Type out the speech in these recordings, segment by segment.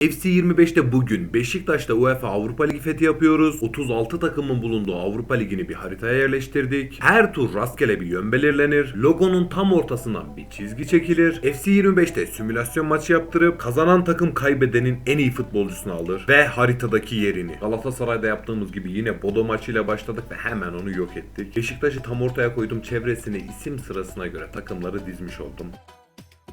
FC 25'te bugün Beşiktaş'ta UEFA Avrupa Ligi fethi yapıyoruz. 36 takımın bulunduğu Avrupa Ligi'ni bir haritaya yerleştirdik. Her tur rastgele bir yön belirlenir. Logonun tam ortasından bir çizgi çekilir. FC 25'te simülasyon maçı yaptırıp kazanan takım kaybedenin en iyi futbolcusunu alır ve haritadaki yerini. Galatasaray'da yaptığımız gibi yine Bodo maçıyla başladık ve hemen onu yok ettik. Beşiktaş'ı tam ortaya koydum. Çevresine isim sırasına göre takımları dizmiş oldum.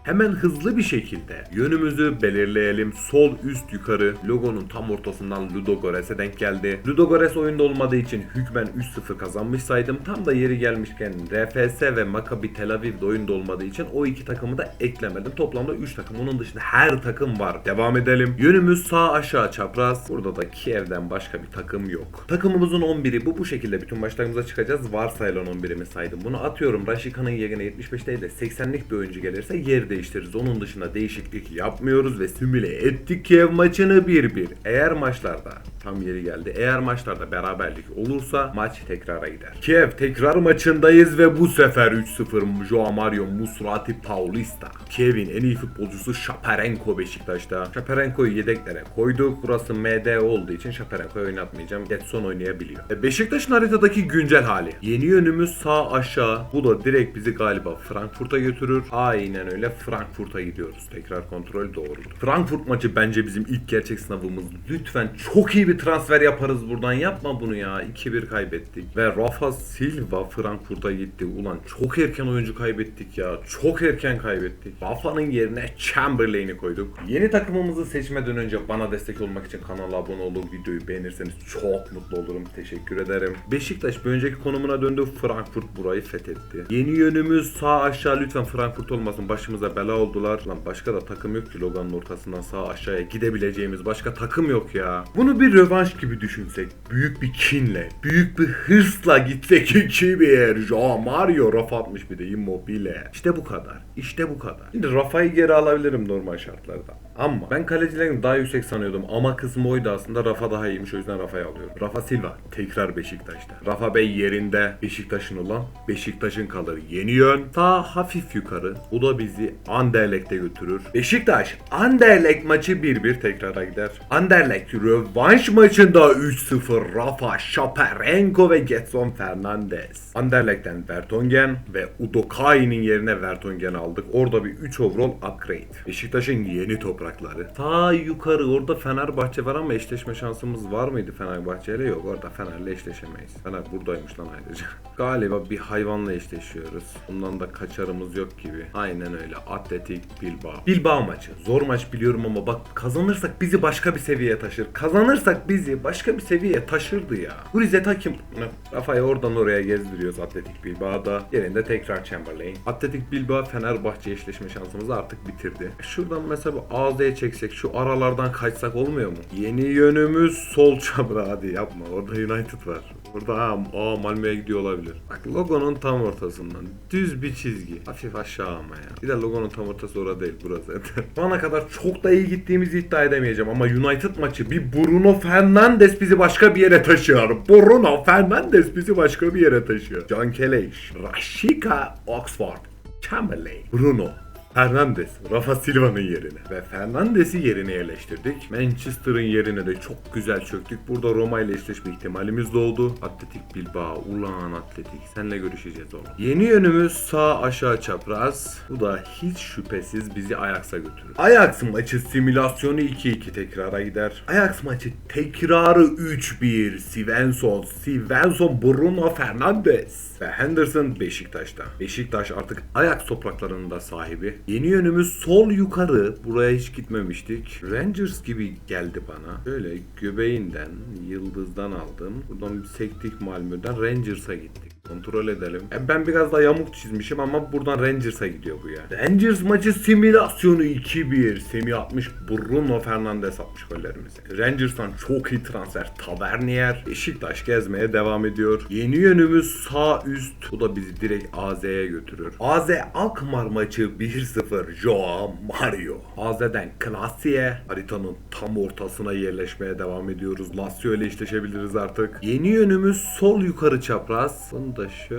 Hemen hızlı bir şekilde yönümüzü belirleyelim. Sol üst yukarı logonun tam ortasından Ludogorets'e denk geldi. Ludogorets oyunda olmadığı için hükmen 3-0 kazanmış saydım. Tam da yeri gelmişken RFS ve Maccabi Tel Aviv'de oyunda olmadığı için o iki takımı da eklemedim. Toplamda 3 takım. Onun dışında her takım var. Devam edelim. Yönümüz sağ aşağı çapraz. Burada da Kiev'den başka bir takım yok. Takımımızın 11'i bu. Bu şekilde bütün maçlarımıza çıkacağız. Varsayılan 11'imi saydım. Bunu atıyorum. Raşika'nın yerine 75 değil de 80'lik bir oyuncu gelirse yer değiştiririz. Onun dışında değişiklik yapmıyoruz ve simüle ettik Kiev maçını 1-1. Eğer maçlarda tam yeri geldi. Eğer maçlarda beraberlik olursa maç tekrara gider. Kiev tekrar maçındayız ve bu sefer 3-0 Joao Mario Musrati Paulista. Kiev'in en iyi futbolcusu Shaparenko Beşiktaş'ta. Shaparenko'yu yedeklere koyduk. Burası MD olduğu için Shaparenko'yu oynatmayacağım. Getson oynayabiliyor. E, Beşiktaş'ın haritadaki güncel hali. Yeni yönümüz sağ aşağı. Bu da direkt bizi galiba Frankfurt'a götürür. Aynen öyle Frankfurt'a gidiyoruz. Tekrar kontrol doğrudur. Frankfurt maçı bence bizim ilk gerçek sınavımız. Lütfen çok iyi bir transfer yaparız buradan. Yapma bunu ya. 2-1 kaybettik. Ve Rafa Silva Frankfurt'a gitti. Ulan çok erken oyuncu kaybettik ya. Çok erken kaybettik. Rafa'nın yerine Chamberlain'i koyduk. Yeni takımımızı seçmeden önce bana destek olmak için kanala abone olup videoyu beğenirseniz çok mutlu olurum. Teşekkür ederim. Beşiktaş bir önceki konumuna döndü. Frankfurt burayı fethetti. Yeni yönümüz sağ aşağı lütfen Frankfurt olmasın. Başımıza bela oldular. Lan başka da takım yok ki Logan'ın ortasından sağ aşağıya gidebileceğimiz başka takım yok ya. Bunu bir rövanş gibi düşünsek. Büyük bir kinle, büyük bir hırsla gitsek 2-1. Joao Mario Rafa atmış bir de Immobile. İşte bu kadar. İşte bu kadar. Şimdi Rafa'yı geri alabilirim normal şartlarda. Ama ben kalecilerin daha yüksek sanıyordum ama kısmı oydu aslında Rafa daha iyiymiş o yüzden Rafa'yı alıyorum. Rafa Silva tekrar Beşiktaş'ta. Rafa Bey yerinde Beşiktaş'ın olan Beşiktaş'ın kalır. Yeni yön sağ hafif yukarı. Bu da bizi Anderlecht'e götürür. Beşiktaş Anderlecht maçı 1-1 tekrara gider. Anderlecht rövanş maçında 3-0 Rafa Shaparenko ve Getson Fernandes. Anderlecht'ten Vertonghen ve Udokai'nin yerine Vertonghen aldık. Orada bir 3 overall upgrade. Beşiktaş'ın yeni toprakları. Ta yukarı orada Fenerbahçe var ama eşleşme şansımız var mıydı Fenerbahçe ile? Yok orada Fener'le eşleşemeyiz. Fener buradaymış lan ayrıca. Galiba bir hayvanla eşleşiyoruz. Bundan da kaçarımız yok gibi. Aynen öyle. Atletik Bilbao. Bilbao maçı. Zor maç biliyorum ama bak kazanırsak bizi başka bir seviyeye taşır. Kazanırsak bizi başka bir seviyeye taşırdı ya. Bu Rize Takim. Rafa'yı oradan oraya gezdiriyoruz Atletik Bilbao'da. Yerinde tekrar Chamberlain. Atletik Bilbao Fenerbahçe eşleşme şansımızı artık bitirdi. Şuradan mesela AZ'ye çeksek şu aralardan kaçsak olmuyor mu? Yeni yönümüz sol çabra hadi yapma. Orada United var. Burada ha, aa Malmö'ye gidiyor olabilir. Bak logonun tam ortasından düz bir çizgi. Hafif aşağı ama ya. Bir de logonun tam ortası orada değil burası. Şu ana kadar çok da iyi gittiğimizi iddia edemeyeceğim ama United maçı bir Bruno Fernandes bizi başka bir yere taşıyor. Bruno Fernandes bizi başka bir yere taşıyor. John Keleş, Rashika Oxford, Chamberlain, Bruno, Fernandes, Rafa Silva'nın yerine ve Fernandes'i yerine yerleştirdik. Manchester'ın yerine de çok güzel çöktük. Burada Roma ile eşleşme ihtimalimiz doğdu. Atletik Bilbao, ulan Atletik. Seninle görüşeceğiz oğlum. Yeni yönümüz sağ aşağı çapraz. Bu da hiç şüphesiz bizi Ajax'a götürür. Ajax maçı simülasyonu 2-2 tekrara gider. Ajax maçı tekrarı 3-1. Svensson, Svensson, Bruno Fernandes ve Henderson Beşiktaş'ta. Beşiktaş artık Ajax topraklarının da sahibi. Yeni yönümüz sol yukarı. Buraya hiç gitmemiştik. Rangers gibi geldi bana. Şöyle göbeğinden, yıldızdan aldım. Buradan bir sektik Malmö'den Rangers'a gittik. Kontrol edelim. E, ben biraz daha yamuk çizmişim ama buradan Rangers'a gidiyor bu ya. Rangers maçı simülasyonu 2-1. Semih atmış, Bruno Fernandes atmış gollerimizi. Rangers'tan çok iyi transfer. Tavernier. Beşiktaş gezmeye devam ediyor. Yeni yönümüz sağ üst. Bu da bizi direkt AZ'ye götürür. AZ Alkmaar maçı 1-0. Joao Mario. AZ'den Klasi'ye haritanın tam ortasına yerleşmeye devam ediyoruz. Lazio ile eşleşebiliriz artık. Yeni yönümüz sol yukarı çapraz. Bunu da şöyle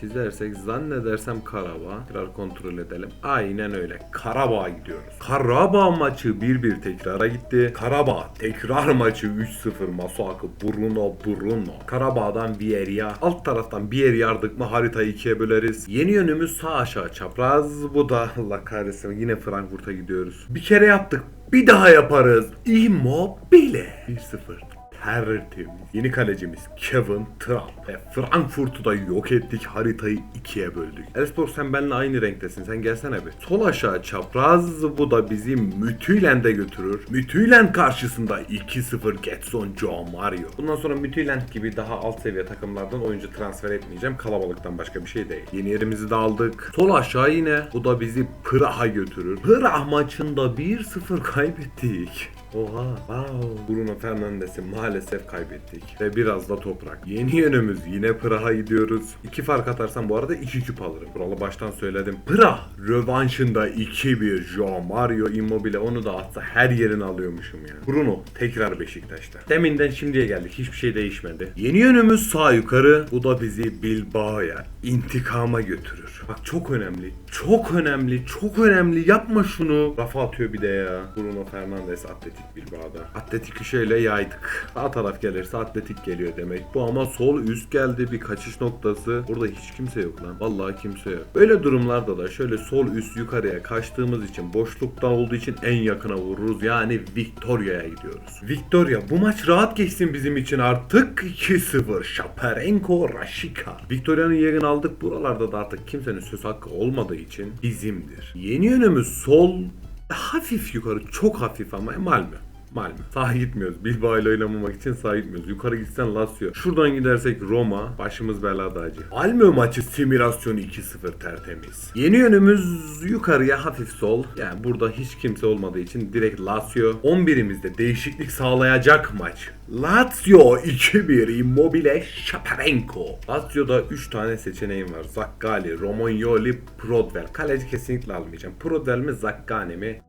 çizersek zannedersem Karabağ. Tekrar kontrol edelim. Aynen öyle. Karabağ'a gidiyoruz. Karabağ maçı 1-1 tekrara gitti. Karabağ tekrar maçı 3-0 Masuaku Bruno Bruno. Karabağ'dan Vieria. Alt taraftan Vieria yardık mı haritayı ikiye böleriz. Yeni yönümüz sağ aşağı çapraz. Bu da Allah kahretsin yine Frankfurt'a gidiyoruz. Bir kere yaptık. Bir daha yaparız. Immobile. 1-0 tertemiz. Yeni kalecimiz Kevin Trump. Ve Frankfurt'u da yok ettik. Haritayı ikiye böldük. Elspor sen benimle aynı renktesin. Sen gelsene bir. Sol aşağı çapraz. Bu da bizi Mütüyland'e götürür. Mütüyland karşısında 2-0 Getson Joe Mario. Bundan sonra Mütüyland gibi daha alt seviye takımlardan oyuncu transfer etmeyeceğim. Kalabalıktan başka bir şey değil. Yeni yerimizi de aldık. Sol aşağı yine. Bu da bizi Prah'a götürür. Prah maçında 1-0 kaybettik. Oha. Wow. Bruno Fernandes'i maalesef kaybettik. Ve biraz da toprak. Yeni yönümüz yine Prah'a gidiyoruz. İki fark atarsam bu arada iki küp alırım. Buralı baştan söyledim. Prah rövanşında 2-1 Joao Mario Immobile onu da atsa her yerini alıyormuşum ya. Bruno tekrar Beşiktaş'ta. Deminden şimdiye geldik. Hiçbir şey değişmedi. Yeni yönümüz sağ yukarı. Bu da bizi Bilbao'ya intikama götürür. Bak çok önemli. Çok önemli. Çok önemli. Yapma şunu. Rafa atıyor bir de ya. Bruno Fernandes Atletik Bilbao'da. Atletik'i şöyle yaydık. Sağ taraf gelirse Atletik geliyor demek. Bu ama sol üst geldi bir kaçış noktası. Burada hiç kimse yok lan. Vallahi kimse yok. Böyle durumlarda da şöyle sol üst yukarıya kaçtığımız için boşlukta olduğu için en yakına vururuz. Yani Victoria'ya gidiyoruz. Victoria bu maç rahat geçsin bizim için artık 2-0. Shaparenko Rashika. Victoria'nın yerini aldık. Buralarda da artık kimsenin söz hakkı olmadığı için bizimdir. Yeni yönümüz sol hafif yukarı çok hafif ama Malmö. Malmö. Sağa gitmiyoruz. Bilbao ile oynamamak için sağa gitmiyoruz. Yukarı gitsen Lazio. Şuradan gidersek Roma. Başımız belada acı. Malmö maçı simülasyonu 2-0 tertemiz. Yeni yönümüz yukarıya hafif sol. Yani burada hiç kimse olmadığı için direkt Lazio. 11'imizde değişiklik sağlayacak maç. Lazio 2-1 Immobile Shaparenko. Lazio'da 3 tane seçeneğim var. Zaccali, Romagnoli, Prodvel. Kaleci kesinlikle almayacağım. Prodvel mi Zaccani mi?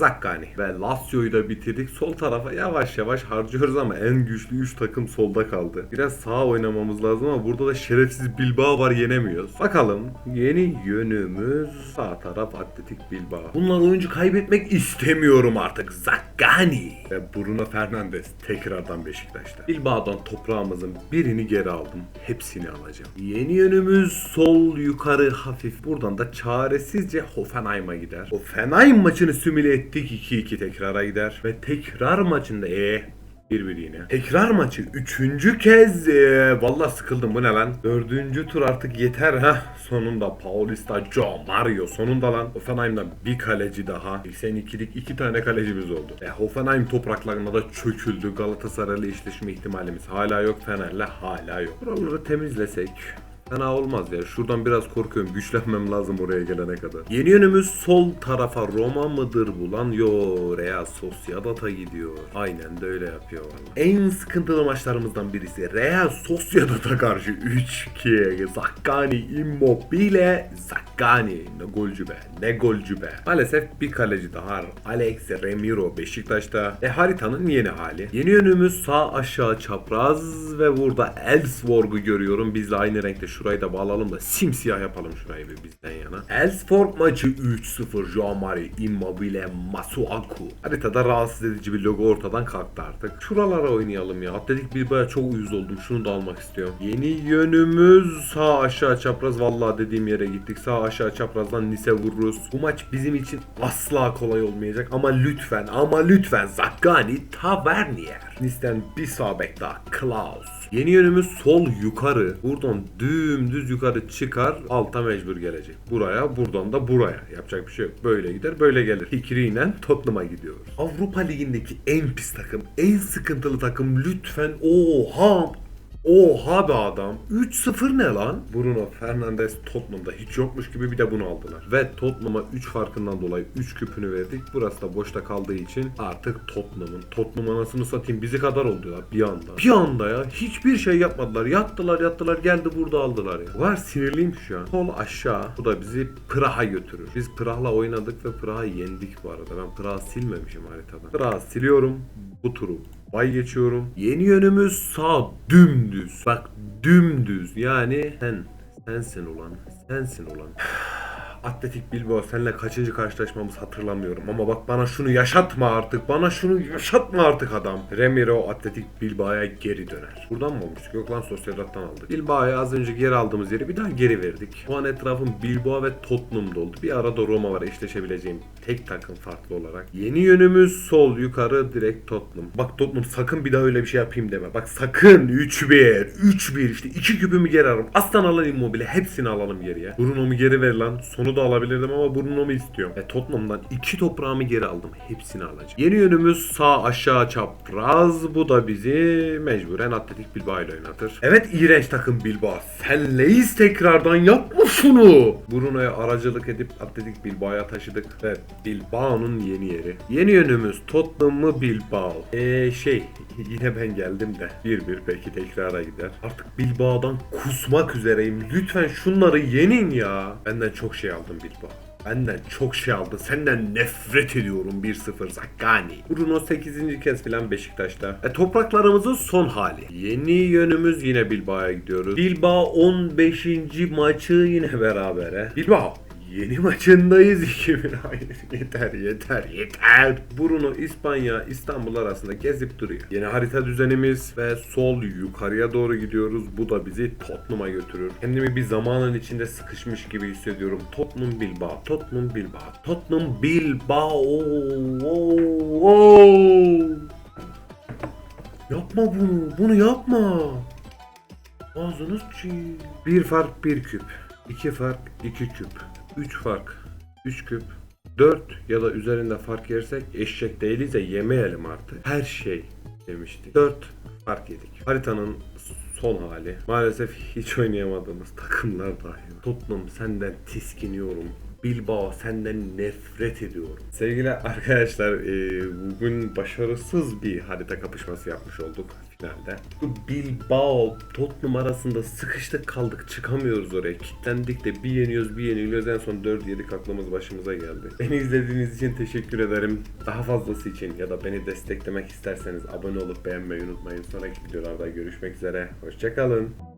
Zakkani ve Lazio'yu da bitirdik. Sol tarafa yavaş yavaş harcıyoruz ama en güçlü 3 takım solda kaldı. Biraz sağ oynamamız lazım ama burada da şerefsiz Bilbao var yenemiyoruz. Bakalım yeni yönümüz sağ taraf Atletik Bilbao. Bunlar oyuncu kaybetmek istemiyorum artık. Zakkani ve Bruno Fernandes tekrardan Beşiktaş'ta. Bilbao'dan toprağımızın birini geri aldım. Hepsini alacağım. Yeni yönümüz sol yukarı hafif. Buradan da çaresizce Hoffenheim'a gider. Hoffenheim maçını simüle ettik 2-2 tekrara gider. Ve tekrar maçında e bir bir yine. Tekrar maçı üçüncü kez ee, valla sıkıldım bu ne lan? Dördüncü tur artık yeter ha. Sonunda Paulista Joe Mario sonunda lan. Hoffenheim'dan bir kaleci daha. 82'lik iki tane kalecimiz oldu. E, Hoffenheim topraklarına da çöküldü. Galatasaray'la eşleşme ihtimalimiz hala yok. Fener'le hala yok. Buraları temizlesek Fena olmaz ya. Şuradan biraz korkuyorum. Güçlenmem lazım oraya gelene kadar. Yeni yönümüz sol tarafa Roma mıdır bulan? Yo Real Sociedad'a gidiyor. Aynen de öyle yapıyor. En sıkıntılı maçlarımızdan birisi. Real Sociedad'a karşı 3-2. Zaccani Immobile. Zaccani. Ne golcü be. Ne golcü be. Maalesef bir kaleci daha. Alex Remiro Beşiktaş'ta. E haritanın yeni hali. Yeni yönümüz sağ aşağı çapraz ve burada Elfsborg'u görüyorum. Bizle aynı renkte şurayı da bağlayalım da simsiyah yapalım şurayı bir bizden yana. Elfsborg maçı 3-0 Joao Mario Immobile Masuaku. Haritada rahatsız edici bir logo ortadan kalktı artık. Şuralara oynayalım ya. Atletik Bilbao'ya çok uyuz oldum. Şunu da almak istiyorum. Yeni yönümüz sağ aşağı çapraz. Vallahi dediğim yere gittik. Sağ aşağı çaprazdan Nice vururuz. Bu maç bizim için asla kolay olmayacak. Ama lütfen ama lütfen Zaccani Tavernier. Nice'den bir sağ bek daha. Klaus. Yeni yönümüz sol yukarı. Buradan dümdüz yukarı çıkar. Alta mecbur gelecek. Buraya buradan da buraya. Yapacak bir şey yok. Böyle gider böyle gelir. Fikriyle Tottenham'a gidiyoruz. Avrupa Ligi'ndeki en pis takım. En sıkıntılı takım. Lütfen oha Oha be adam. 3-0 ne lan? Bruno Fernandes Tottenham'da hiç yokmuş gibi bir de bunu aldılar. Ve Tottenham'a 3 farkından dolayı 3 küpünü verdik. Burası da boşta kaldığı için artık Tottenham'ın. Tottenham anasını satayım bizi kadar oldu ya bir anda. Bir anda ya hiçbir şey yapmadılar. Yattılar yattılar geldi burada aldılar ya. Var sinirliyim şu an. Sol aşağı. Bu da bizi Prah'a götürür. Biz Prah'la oynadık ve Prah'ı yendik bu arada. Ben Prah'ı silmemişim haritadan. Prah'ı siliyorum. Bu turu Bay geçiyorum. Yeni yönümüz sağ dümdüz. Bak dümdüz yani sen sensin ulan sensin ulan. Atletik Bilbao seninle kaçıncı karşılaşmamız hatırlamıyorum ama bak bana şunu yaşatma artık bana şunu yaşatma artık adam. Remiro Atletik Bilbao'ya geri döner. Buradan mı olmuştuk? Yok lan Sociedad'dan aldık. Bilbao'ya az önce geri aldığımız yeri bir daha geri verdik. Şu an etrafım Bilbao ve Tottenham doldu. Bir arada Roma var eşleşebileceğim tek takım farklı olarak. Yeni yönümüz sol yukarı direkt Tottenham. Bak Tottenham sakın bir daha öyle bir şey yapayım deme. Bak sakın 3-1 3-1 işte iki küpümü geri alırım. Aslan alalım Immobile hepsini alalım geriye. Bruno'mu geri ver lan. Sonu da alabilirdim ama Bruno'mu istiyorum. Ve Tottenham'dan iki toprağımı geri aldım. Hepsini alacağım. Yeni yönümüz sağ aşağı çapraz. Bu da bizi mecburen Atletik Bilbao ile oynatır. Evet iğrenç takım Bilbao. Senleyiz tekrardan yapma şunu. Bruno'ya aracılık edip Atletik Bilbao'ya taşıdık ve Bilbao'nun yeni yeri. Yeni yönümüz Tottenham mı Bilbao? Eee şey yine ben geldim de 1-1 belki tekrara gider. Artık Bilbao'dan kusmak üzereyim. Lütfen şunları yenin ya. Benden çok şey aldım Bilbao. Benden çok şey aldı. Senden nefret ediyorum 1-0 Zakkani. Bruno 8. kez filan Beşiktaş'ta. E, topraklarımızın son hali. Yeni yönümüz yine Bilbao'ya gidiyoruz. Bilbao 15. maçı yine berabere. Bilbao Yeni maçındayız 2000. Hayır yeter yeter yeter. Bruno İspanya İstanbul arasında gezip duruyor. Yeni harita düzenimiz ve sol yukarıya doğru gidiyoruz. Bu da bizi Tottenham'a götürür. Kendimi bir zamanın içinde sıkışmış gibi hissediyorum. Tottenham Bilbao, Tottenham Bilbao, Tottenham Bilbao. Oo, oo. Yapma bunu, bunu yapma. Ağzınız çiğ. Bir fark bir küp. iki fark iki küp. Üç fark üç küp. Dört ya da üzerinde fark yersek eşek değiliz de yemeyelim artık. Her şey demiştik. Dört fark yedik. Haritanın son hali. Maalesef hiç oynayamadığımız takımlar dahil. Tottenham senden tiskiniyorum. Bilbao senden nefret ediyorum. Sevgili arkadaşlar e, bugün başarısız bir harita kapışması yapmış olduk finalde. Bilbao Tottenham arasında sıkıştık kaldık çıkamıyoruz oraya. Kitlendik de bir yeniyoruz bir yeniliyoruz en son 4 yedik aklımız başımıza geldi. Beni izlediğiniz için teşekkür ederim. Daha fazlası için ya da beni desteklemek isterseniz abone olup beğenmeyi unutmayın. Sonraki videolarda görüşmek üzere. Hoşçakalın.